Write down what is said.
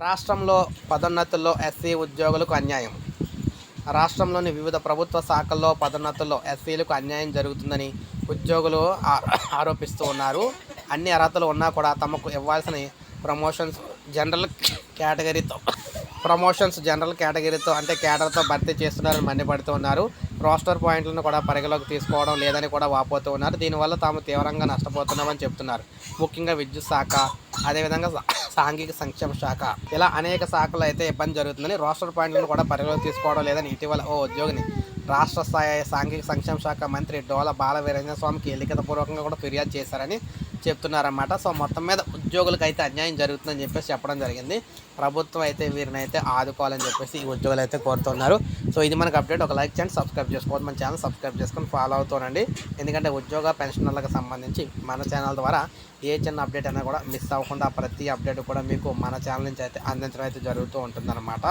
రాష్ట్రంలో పదోన్నతుల్లో ఎస్సీ ఉద్యోగులకు అన్యాయం. రాష్ట్రంలోని వివిధ ప్రభుత్వ శాఖల్లో పదోన్నతుల్లో ఎస్సీలకు అన్యాయం జరుగుతుందని ఉద్యోగులు ఆ- ఆరోపిస్తూ ఉన్నారు. అన్ని అర్హతలు ఉన్నా కూడా తమకు ఇవ్వాల్సిన ప్రమోషన్స్ జనరల్ కేటగిరీతో ప్రమోషన్స్ జనరల్ కేటగిరీతో అంటే కేటర్తో భర్తీ చేస్తున్నారని మండిపడుతూ ఉన్నారు. రోస్టర్ పాయింట్లను కూడా పరిగణలోకి తీసుకోవడం లేదని కూడా వాపోతూ ఉన్నారు. దీనివల్ల తాము తీవ్రంగా నష్టపోతున్నామని చెప్తున్నారు. ముఖ్యంగా విద్యుత్ శాఖ అదేవిధంగా సా- సాంఘిక సంక్షేమ శాఖ. ఇలా అనేక శాఖలు అయితే ఇబ్బంది జరుగుతుందని రోస్టర్ పాయింట్లను కూడా పరిగణలో తీసుకోవడం లేదని ఇటీవల ఓ ఉద్యోగిని రాష్ట్ర స్థాయి సాంఘిక సంక్షేమ శాఖ మంత్రి డోల బాల వీరేంద్ర స్వామికి లిఖితపూర్వకంగా కూడా ఫిర్యాదు చేశారని చెప్తున్నారన్నమాట. సో మొత్తం మీద ఉద్యోగులకు అయితే అన్యాయం జరుగుతుందని చెప్పేసి చెప్పడం జరిగింది. ప్రభుత్వం అయితే వీరిని అయితే ఆదుకోవాలని చెప్పేసి ఈ ఉద్యోగులు అయితే కోరుతున్నారు. సో ఇది మనకు అప్డేట్. ఒక లైక్ చేయండి సబ్స్క్రైబ్ చేసుకోవద్దు. మన ఛానల్ సబ్స్క్రైబ్ చేసుకొని ఫాలో అవుతూనండి ఎందుకంటే ఉద్యోగ పెన్షనర్లకు సంబంధించి మన ఛానల్ ద్వారా ఏ చిన్న అప్డేట్ అయినా కూడా మిస్ అవ్వకుండా ప్రతి అప్డేట్ కూడా మీకు మన ఛానల్ నుంచి అయితే అందించడం అయితే జరుగుతూ ఉంటుందన్నమాట.